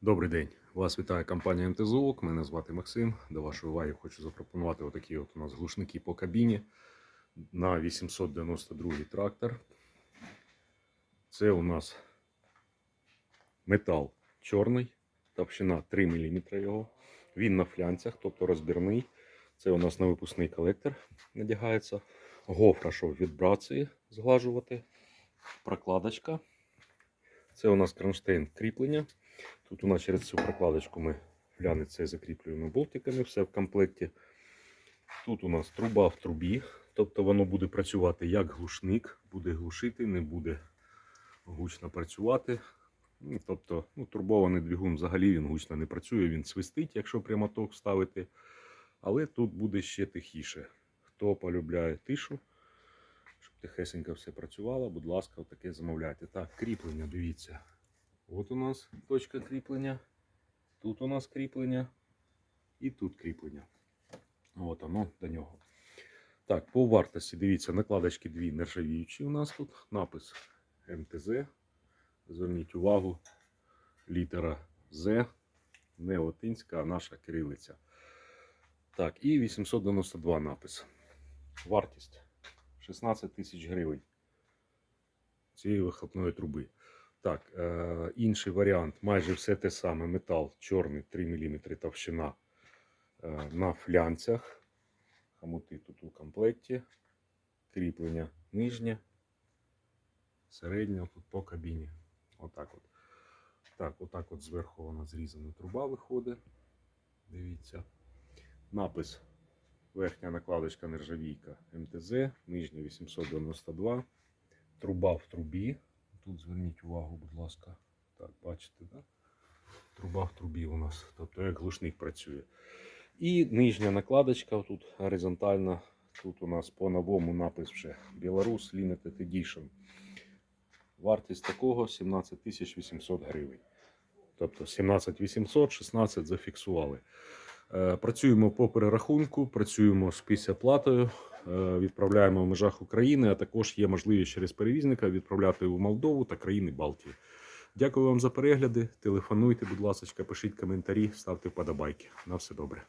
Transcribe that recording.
Добрий день. Вас вітає компанія МТЗОК. Мене звати Максим. До вашої уваги хочу запропонувати отакі от у нас глушники по кабіні на 892 трактор. Це у нас метал чорний, товщина 3 мм його. Він на флянцях, тобто розбірний. Це у нас на випускний колектор надягається. Гофра, щоб вібрації зглажувати. Прокладочка. Це у нас кронштейн кріплення. Тут у нас через цю прокладочку ми глянець цей закріплюємо болтиками, все в комплекті. Тут у нас труба в трубі, тобто воно буде працювати як глушник, буде глушити, не буде гучно працювати. Ну, Тобто, ну, турбований двигун взагалі він гучно не працює, він свистить, якщо прямоток ставити. Але тут буде ще тихіше. Хто полюбляє тишу, тихесенько все працювало, будь ласка, таке замовляйте. Так, кріплення, дивіться. От у нас точка кріплення. Тут у нас кріплення. І тут кріплення. От воно до нього. Так, по вартості, дивіться, накладочки дві нержавіючі у нас тут. Напис МТЗ. Зверніть увагу. Літера З. Не латинська, а наша кирилиця. Так, і 892 напис. Вартість 16 тисяч гривень цієї вихлопної труби. Так, е, інший варіант, майже все те саме. Метал чорний 3 мм товщина е, на флянцях. Хамути тут у комплекті. Кріплення нижнє, середнє тут по кабіні. Отак от. Так, отак от зверху вона зрізана труба виходить. Дивіться. Напис. Верхня накладочка нержавійка МТЗ, нижня 892. Труба в трубі. Тут зверніть увагу, будь ласка. Так, бачите, да? Труба в трубі у нас, тобто як глушник працює. І нижня накладочка тут горизонтальна. Тут у нас по новому напис вже Білорус Limited Edition. Вартість такого 17 800 гривень. Тобто 17 800, 16 зафіксували. Е, Працюємо по перерахунку, працюємо з післяплатою, е, відправляємо в межах України, а також є можливість через перевізника відправляти у Молдову та країни Балтії. Дякую вам за перегляди. Телефонуйте, будь ласка, пишіть коментарі, ставте вподобайки. На все добре.